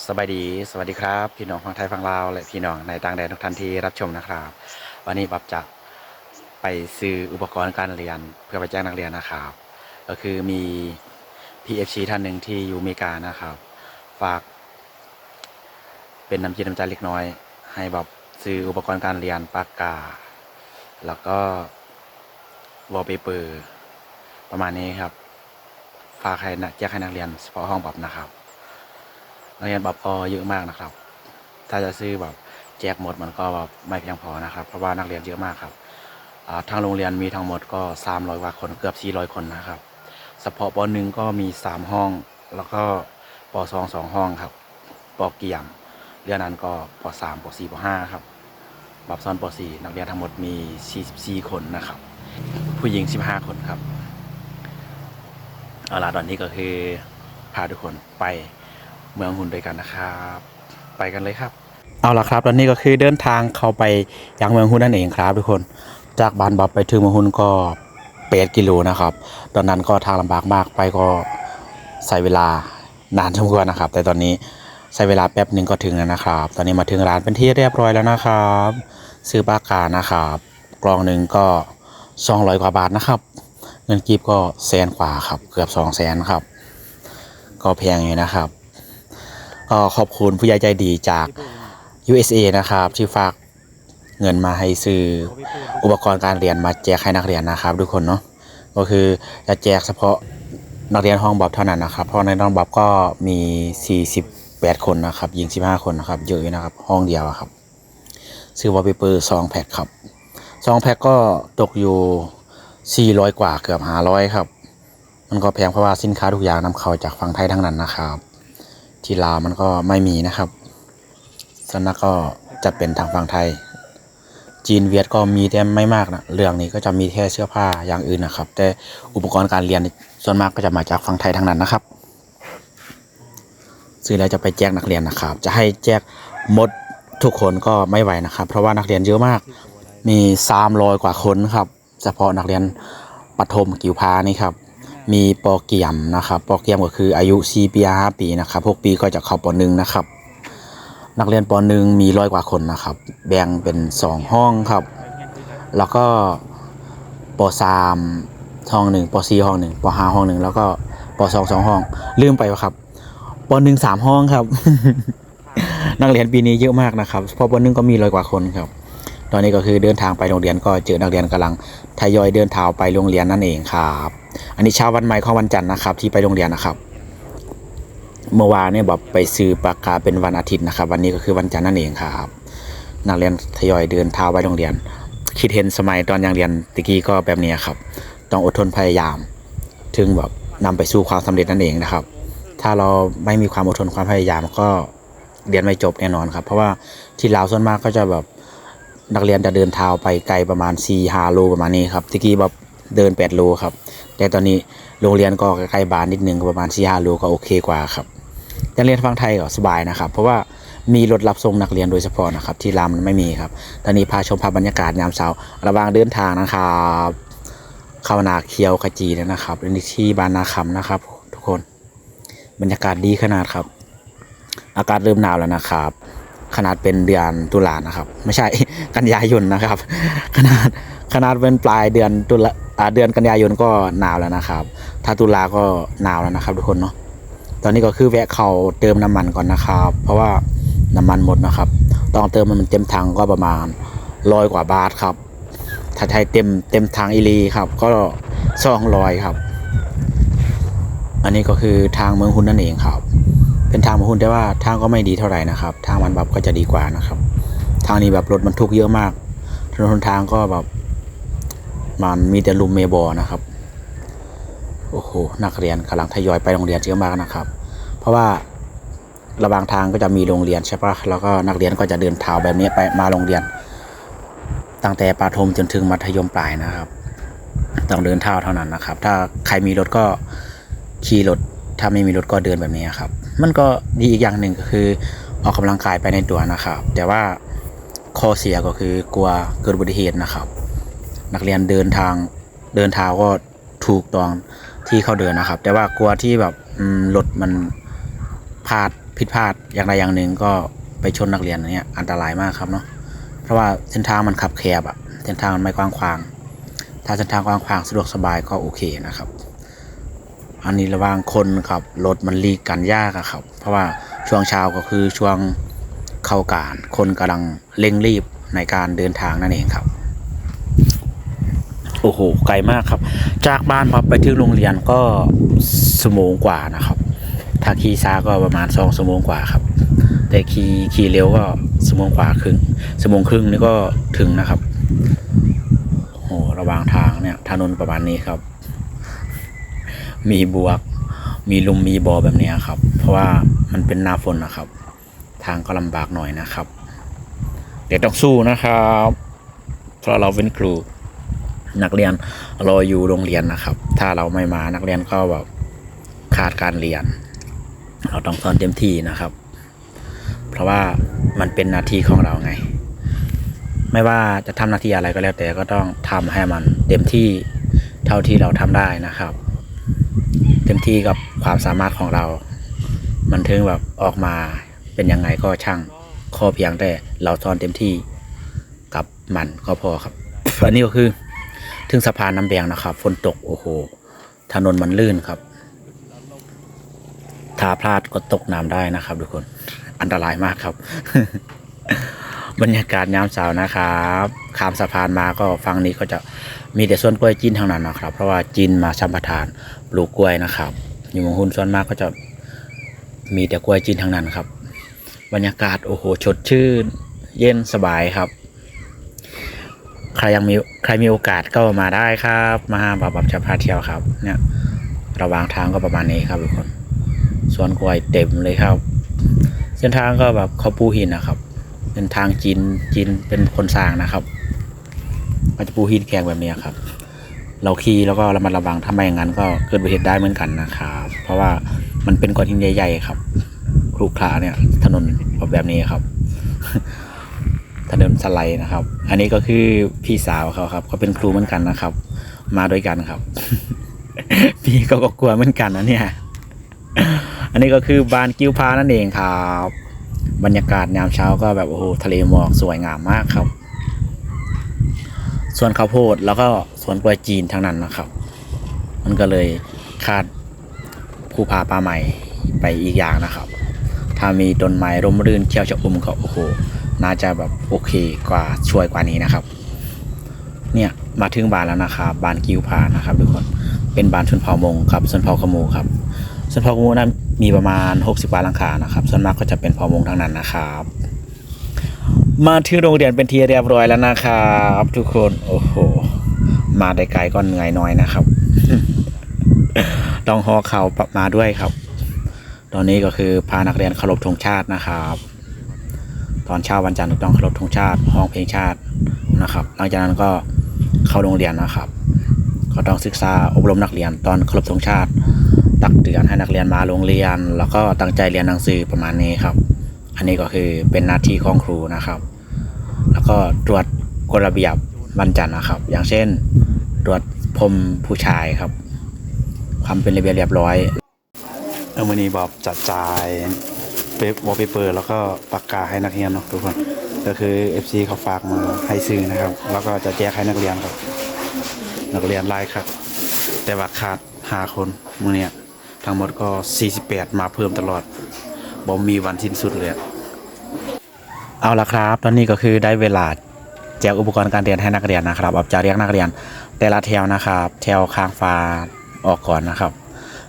สบายดี สวัสดีครับ พี่น้องฝั่งไทยฝั่งลาวและพี่น้องในต่างแดนทุกท่านที่รับชมนะครับ วันนี้บับจะไปซื้ออุปกรณ์การเรียนเพื่อไปแจ้งนักเรียนนะครับ ก็คือมี PFC ท่านหนึ่งที่อยู่อเมริกานะครับ ฝาก เป็นน้ำจิตน้ำใจเล็กน้อย ให้แบบซื้ออุปกรณ์การเรียนปากกา แล้วก็วอลเปเปอร์ประมาณนี้ครับ ฝากให้นักแจ้งให้นักเรียนเฉพาะห้องบับนะครับ นักเรียนแบบก็เยอะมากนะครับ ถ้าจะซื้อแบบแจกหมดมันก็แบบไม่เพียงพอนะครับ เพราะว่านักเรียนเยอะมากครับทางโรงเรียนมีทั้งหมดก็ 300กว่าคนเกือบ 400 คนนะครับเฉพาะปหนึ่งก็มี 3 ห้อง แล้วก็ปสองสองห้องครับปเกียมเรื่องนั้นก็ปสามปสี่ปห้าครับบับซ้อนปสี่นักเรียนทั้งหมดมี 44 คนนะครับ ผู้หญิง 15 คนครับเอาล่ะตอนนี้ก็คือพาทุกคนไป เมืองหุ่นด้วยกันนะครับ ไปกันเลยครับ เอาละครับตอนนี้ก็คือเดินทางเข้าไปยังเมืองหุ่นนั่นเองครับทุกคนจากบ้านบับไปถึงเมืองหุ่นก็เปดกิโลนะครับตอนนั้นก็ทางลำบากมากไปก็ใช้เวลานานสมควรนะครับ แต่ตอนนี้ใช้เวลาแป๊บหนึ่งก็ถึงแล้วนะครับ ตอนนี้มาถึงร้านเป็นที่เรียบร้อยแล้วนะครับ ซื้อปากกานะครับ กล่องหนึ่งก็200กว่าบาทนะครับ เงินกีบก็แสนกว่าครับ เกือบสองแสนครับ ก็แพงอยู่นะครับ ก็ขอบคุณผู้ใหญ่ใจดีจาก USA นะครับ ที่ฝากเงินมาให้ซื้ออุปกรณ์การเรียนมาแจกให้นักเรียนนะครับทุกคนเนาะก็คือจะแจกเฉพาะนักเรียนห้องบอบเท่านั้นนะครับ เพราะในห้องบอบก็มี 48 คนนะครับ ยิง 15 คนนะครับ เยอะนะครับ ห้องเดียวครับ ซื้อวอลเปเปอร์2แพ็คครับ2แพ็คก็ตกอยู่ 400 กว่าเกือบ 500 ครับ มันก็แพงเพราะว่าสินค้าทุกอย่างนำเข้าจากฝั่งไทยทั้งนั้นนะครับ ที่ลาวมันก็ไม่มีนะครับส่วนนักก็จะเป็นทางฝั่งไทย จีนเวียดก็มีแต่ไม่มากนะเรื่องนี้ก็จะมีแค่เสื้อผ้าอย่างอื่นนะครับ แต่อุปกรณ์การเรียนส่วนมากก็จะมาจากฝั่งไทยทั้งนั้นนะครับ ซื้อแล้วจะไปแจกนักเรียนนะครับ จะให้แจกหมดทุกคนก็ไม่ไหวนะครับ เพราะว่านักเรียนเยอะมาก มี300กว่าคนครับ เฉพาะนักเรียนปฐมกิวพานี่ครับ มีปอเกียมนะครับปอเกียมก็คืออายุ4ปี5ปีนะครับ6ปีก็จะเข้าปหนึ่งนะครับ นักเรียนปหนึ่งมีร้อยกว่าคนนะครับ แบ่งเป็น 2 ห้องครับ แล้วก็ปสามห้องหนึ่งปสี่ห้องหนึ่งปห้าห้องหนึ่งแล้วก็ปสองสองห้อง ลืมไปว่าครับปหนึ่งสามห้องครับ นักเรียนปีนี้เยอะมากนะครับพราะปหนึ่งก็มีร้อยกว่าคนครับตอนนี้ก็คือเดินทางไปโรงเรียนก็เจอนักเรียนกำลังทยอยเดินทางไปโรงเรียนนั่นเองครับ อันนี้เช้าวันใหม่ของวันจันทร์นะครับ ที่ไปโรงเรียนนะครับ เมื่อวานเนี่ยแบบไปซื้อปากกาเป็นวันอาทิตย์นะครับ วันนี้ก็คือวันจันทร์นั่นเองครับนักเรียนทยอยเดินเท้าไปโรงเรียน คิดเห็นสมัยตอนยังเรียนตะกี้ก็แบบนี้ครับ ต้องอดทนพยายาม ถึงแบบนำไปสู่ความสำเร็จนั่นเองนะครับ ถ้าเราไม่มีความอดทนความพยายามก็เรียนไม่จบแน่นอนครับ เพราะว่าที่ลาวส่วนมากก็จะแบบนักเรียนจะเดินเท้าไปไกลประมาณ4 5โลประมาณนี้ครับตะกี้แบบ เดิน 8 โลครับ แต่ตอนนี้โรงเรียนก็ใกล้บ้านนิดนึงประมาณ4 5โลก็โอเคกว่าครับนักเรียนฟังไทยก็สบายนะครับ เพราะว่ามีรถรับส่งนักเรียนโดยเฉพาะนะครับ ที่ลามไม่มีครับ ตอนนี้พาชมภาพบรรยากาศยามเช้าระหว่างเดินทางนะครับเข้านาเคียวขจีนะครับอันนี้ที่บ้านนาคำนะครับ ทุกคนบรรยากาศดีขนาดครับ อากาศเริ่มหนาวแล้วนะครับ ขนาดเป็นเดือนตุลานะครับ ไม่ใช่กันยายนนะครับ ขนาดขนาดเป็นปลายเดือนตุลาเดือนกันยายนก็หนาวแล้วนะครับ ถ้าตุลาก็หนาวแล้วนะครับทุกคนเนาะตอนนี้ก็คือแวะเข้าเติมน้ำมันก่อนนะครับ เพราะว่าน้ำมันหมดนะครับ ต้องเติมมันเต็มถังก็ประมาณร้อยกว่าบาทครับ ถ้าใช้เต็มเต็มถังอีลีครับ ก็สองร้อยครับ อันนี้ก็คือทางเมืองฮุนนั่นเองครับ เป็นทางมาหุ้นแต่ว่าทางก็ไม่ดีเท่าไหร่นะครับ ทางมันแบบก็จะดีกว่านะครับ ทางนี้แบบรถบรรทุกเยอะมาก ถนนหนทางก็แบบมันมีแต่ลุมเมบอนะครับ โอ้โห นักเรียนกำลังทยอยไปโรงเรียนเยอะมากนะครับ เพราะว่าระหว่างทางก็จะมีโรงเรียนใช่ปะแล้วก็นักเรียนก็จะเดินเท้าแบบนี้ไปมาโรงเรียน ตั้งแต่ประถมจนถึงมัธยมปลายนะครับ ต้องเดินเท้าเท่านั้นนะครับ ถ้าใครมีรถก็ขี่รถ ถ้าไม่มีรถก็เดินแบบนี้ครับ มันก็ดีอีกอย่างหนึ่งก็คือ ออกกำลังกายไปในตัวนะครับ แต่ว่าข้อเสียก็คือกลัวเกิดอุบัติเหตุนะครับ นักเรียนเดินทางเดินเท้าก็ถูกตองที่เขาเดินนะครับ แต่ว่ากลัวที่แบบรถมันพลาดผิดพลาดอย่างใดอย่างหนึ่งก็ไปชนนักเรียนเนี่ยอันตรายมากครับเนาะเพราะว่าเส้นทางมันขับแคบอะเส้นทางมันไม่กว้างขวาง ถ้าเส้นทางกว้างขวางสะดวกสบายก็โอเคนะครับ อันนี้ระหว่างคนครับรถมันลีกกันยากอะครับ เพราะว่าช่วงเช้าก็คือช่วงเข้าการคนกำลังเร่งรีบในการเดินทางนั่นเองครับ โอ้โหไกลมากครับ จากบ้านพอไปถึงโรงเรียนก็สมงกว่านะครับ ถ้าขี่ช้าก็ประมาณสองชั่วโมงกว่าครับ แต่ขี่ขี่เร็วก็ชั่วโมงกว่าครึ่งชั่วโมงครึ่งนี่ก็ถึงนะครับโอ้โหระหว่างทางเนี่ยถนนประมาณนี้ครับ มีบวกมีลุมมีบอแบบนี้ครับ เพราะว่ามันเป็นหน้าฝนนะครับ ทางก็ลำบากหน่อยนะครับ เดี๋ยวต้องสู้นะครับ เพราะเราเป็นครู นักเรียนรออยู่โรงเรียนนะครับ ถ้าเราไม่มานักเรียนก็แบบขาดการเรียน เราต้องสอนเต็มที่นะครับ เพราะว่ามันเป็นหน้าที่ของเราไง ไม่ว่าจะทำหน้าที่อะไรก็แล้วแต่ก็ต้องทำให้มันเต็มที่เท่าที่เราทำได้นะครับ เต็มที่กับความสามารถของเรา มันถึงแบบออกมาเป็นยังไงก็ช่างข้อเพียงแต่เราสอนเต็มที่กับมันก็พอครับ อันนี้ก็คือถึงสะพานน้ำแดงนะครับฝนตกโอ้โห ถนนมันลื่นครับ ถ้าพลาดก็ตกน้ำได้นะครับ ทุกคนอันตรายมากครับ บรรยากาศยามเช้านะครับข้ามสะพานมาก็ฝั่งนี้ก็จะมีแต่ส่วนกล้วยจีนท่านั้นนะครับ เพราะว่าจีนมาสัมปทาน ปลูกกล้วยนะครับ อยู่เมืองหุ้นส่วนมากก็จะมีแต่กล้วยจีนทั้งนั้นครับ บรรยากาศโอ้โหสดชื่น เย็นสบายครับ ใครยังมีใครมีโอกาสก็มาได้ครับ มาบับบับจะพาเที่ยวครับ เนี่ย ระหว่างทางก็ประมาณนี้ครับทุกคนสวนกล้วยเต็มเลยครับ เส้นทางก็แบบเขาปูหินนะครับ เป็นทางจีนจีนเป็นคนสร้างนะครับก็จะปูหินแกงแบบนี้ครับ เราขี่แล้วก็ระมัดระวังถ้าไม่อย่างนั้นก็เกิดอุบัติเหตุได้เหมือนกันนะครับเพราะว่ามันเป็นก้อนหินใหญ่ ๆ ครับครุขระเนี่ย ถนนแบบนี้ครับ ถนนสไลด์นะครับ อันนี้ก็คือพี่สาวเขาครับเขาเป็นครูเหมือนกันนะครับ มาด้วยกันครับ พี่ก็ก็กลัวเหมือนกันนะเนี่ย อันนี้ก็คือบานกิ้วพานั่นเองครับ บรรยากาศยามเช้าก็แบบโอ้โหทะเลหมอกสวยงามมากครับ วนข้าวโพดแล้วก็สวนกล้วยจีนทั้งนั้นนะครับ มันก็เลยคาดภูผาป่าใหม่ไปอีกอย่างนะครับ ถ้ามีต้นไม้ร่มรื่นเขียวชะอุ่มก็โอ้โหน่าจะแบบโอเคกว่าช่วยกว่านี้นะครับ เนี่ยมาถึงบานแล้วนะครับบานกิ้วพานะครับทุกคนเป็นบานชนเผ่ามงครับชนเผ่าขมูครับชนเผ่าขมูนั้นมีประมาณ 60บ้านหลังคานะครับ ส่วนมากก็จะเป็นเผ่ามงทั้งนั้นนะครับ มาถึงโรงเรียนเป็นทีเรียบร้อยแล้วนะครับทุกคนโอ้โห มาได้ไกลก็เหนื่อยน้อยนะครับต้องหอเข่าปรับมาด้วยครับ ตอนนี้ก็คือพานักเรียนเคารพธงชาตินะครับ ตอนเช้าวันจันทร์ต้องเคารพธงชาติห้องเพลงชาตินะครับ หลังจากนั้นก็เข้าโรงเรียนนะครับ ก็ต้องศึกษาอบรมนักเรียน ตอนเคารพธงชาติ ตักเตือนให้นักเรียนมาโรงเรียน แล้วก็ตั้งใจเรียนหนังสือประมาณนี้ครับ อันนี้ก็คือเป็นหน้าที่ของครูนะครับ แล้วก็ตรวจกฎระเบียบวันจันทร์นะครับ อย่างเช่น ตรวจพรมผู้ชายครับ ความเป็นระเบียบเรียบร้อยเออมือนี้บอบจัดจ่ายเปวอลเปเปอร์ แล้วก็ปากกาให้นักเรียนเนาะทุกคน ก็คือ FC เขาฝากมาให้ซื้อนะครับ แล้วก็จะแจกให้นักเรียนครับ นักเรียนไล่ครับ แต่ว่าขาดหาคนมือเนี้ยทั้งหมดก็ 48 มาเพิ่มตลอดบ่มีวันสิ้นสุดเลยอะ เอาละครับตอนนี้ก็คือได้เวลาแจกอุปกรณ์การเรียนให้นักเรียนนะครับออกจะเรียกนักเรียน แต่ละแถวนะครับแถวข้างฟ้าออกก่อนนะครับ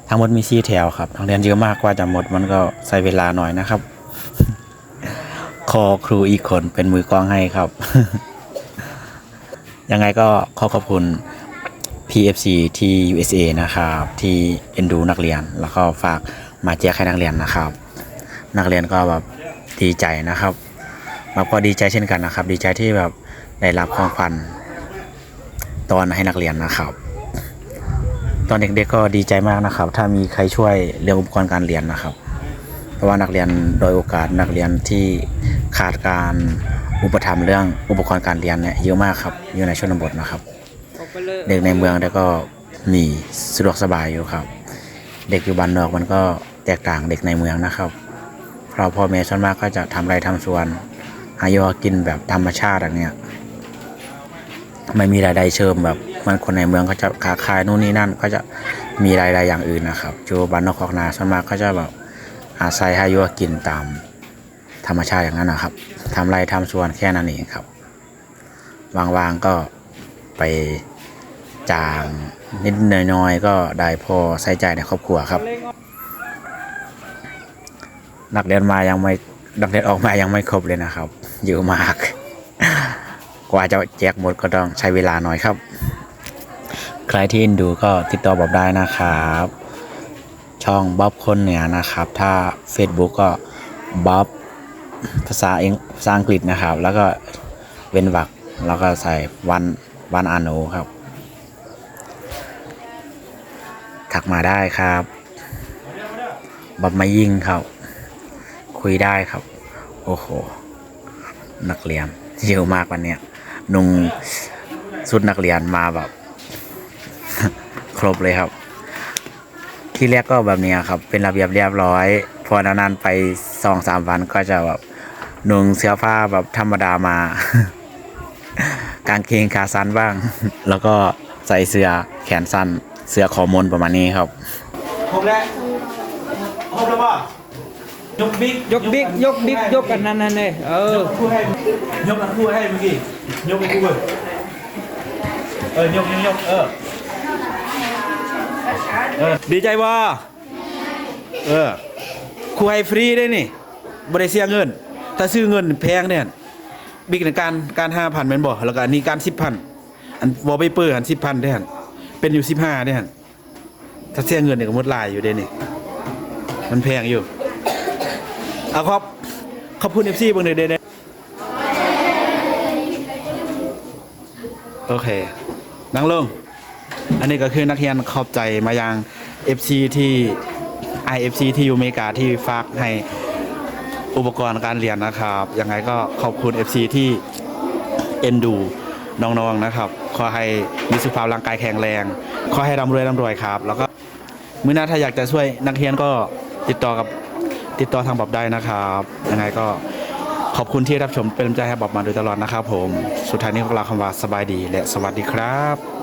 ทั้งหมดมีสี่แถวครับนักเรียนเยอะมากกว่าจะหมดมันก็ใช้เวลาหน่อยนะครับ ขอครูอีกคนเป็นมือกล้องให้ครับ ยังไงก็ขอขอบคุณ PFC ที่ USA นะครับ ที่เอ็นดูนักเรียนแล้วก็ฝากมาแจกให้นักเรียนนะครับ นักเรียนก็แบบดีใจนะครับ แล้วก็ดีใจเช่นกันนะครับ ดีใจที่แบบได้รับของขวัญตอนให้นักเรียนนะครับ ตอนเด็กๆก็ดีใจมากนะครับ ถ้ามีใครช่วยเรื่องอุปกรณ์การเรียนนะครับ เพราะว่านักเรียนโดยโอกาสนักเรียนที่ขาดการอุปถัมภ์เรื่องอุปกรณ์การเรียนเนี่ยเยอะมากครับอยู่ในชนบทนะครับ เด็กในเมืองแต่ก็มีสะดวกสบายอยู่ครับ เด็กอยู่บ้านนอกมันก็แตกต่างเด็กในเมืองนะครับเพราะพ่อแม่ส่วนมากก็จะทำไรทำสวน หายู่หากินแบบธรรมชาติอย่างเนี้ยไม่มีรายได้เชิมแบบมันคนในเมืองก็จะค้าขายนู่นนี่นั่นก็จะมีรายได้อย่างอื่นนะครับอยู่บ้านนอกคอกนาสมาก็จะแบบอาศัยใหาอยู่หากินตามธรรมชาติอย่างนั้นนะครับทำไรทำสวนแค่นั้นเองครับวางๆก็ไปจางนิดหน่อยๆก็ได้พอใช้จ่ายในครอบครัวครับ นักเรียนมายังไม่นักเรียนออกมายังไม่ครบเลยนะครับ เยอะมาก กว่าจะแจกหมดก็ต้องใช้เวลาหน่อยครับ ใครที่อ็นดูก็ติดต่อบอกได้นะครับ ช่องบ๊อบคนเหนือนะครับ ถ้า Facebook ก็บ๊อบภาษาเองภาษาอังกฤษนะครับ แล้วก็เว้นวรรคแล้วก็ใส่วันวันอาโนครับทักมาได้ครับบ๊อบมายิงครับ คุยได้ครับ โอ้โห นักเรียนเยอะมากวันเนี้ยนุ่งสุดนักเรียนมาแบบ ครบเลยครับ ที่แรกก็แบบนี้ครับ เป็นระเบียบเรียบร้อย พอนานๆไปสองสามวันก็จะแบบนุ่งเสื้อผ้าแบบธรรมดามา กางเกงขาสั้นบ้าง แล้วก็ใส่เสื้อแขนสั้น เสื้อคอมนประมาณนี้ครับครบแล้วครบแล้วป่ะ ยกบิ๊กยกบิ๊กยกบิ๊กยกกันนั่นนั่นเลยเออคู่ให้ยกอันคู่ให้เมื่อกี้ยกไปคู่เลยเออยกยกยกเออเออดีใจบ่เออคู่ให้ฟรีได้นี่บริเสียเงิน ถ้าซื้อเงินแพงเนี่ยบิ๊กในการการห้าพันเป็นบ่แล้วก็อันนี้การสิบพันอันวอลเปเปอร์อันสิบพันได้หันเป็นอยู่สิบห้าได้หันถ้าเสียเงินเนี่ยก็หมดลายอยู่เด้นี่มันแพงอยู่ เอาครับขอบคุณเอฟซีบิ่งเด้อเด้อโอเค นั่งลง อันนี้ก็คือนักเรียนขอบใจมายัง FC ที่ IFC ที่อยู่อเมริกาที่ฝากให้อุปกรณ์การเรียนนะครับ ยังไงก็ขอบคุณ FC ที่เอ็นดูน้องๆนะครับ ขอให้มีสุขภาพร่างกายแข็งแรง ขอให้ร่ำรวยร่ำรวยครับ แล้วก็มื้อหน้าถ้าอยากจะช่วยนักเรียนก็ติดต่อกับ ติดต่อทางบอบได้นะครับ ยังไงก็ขอบคุณที่รับชมเป็นกำลังใจให้บอบมาโดยตลอดนะครับผม สุดท้ายนี้พวกเราคำว่าสบายดีและสวัสดีครับ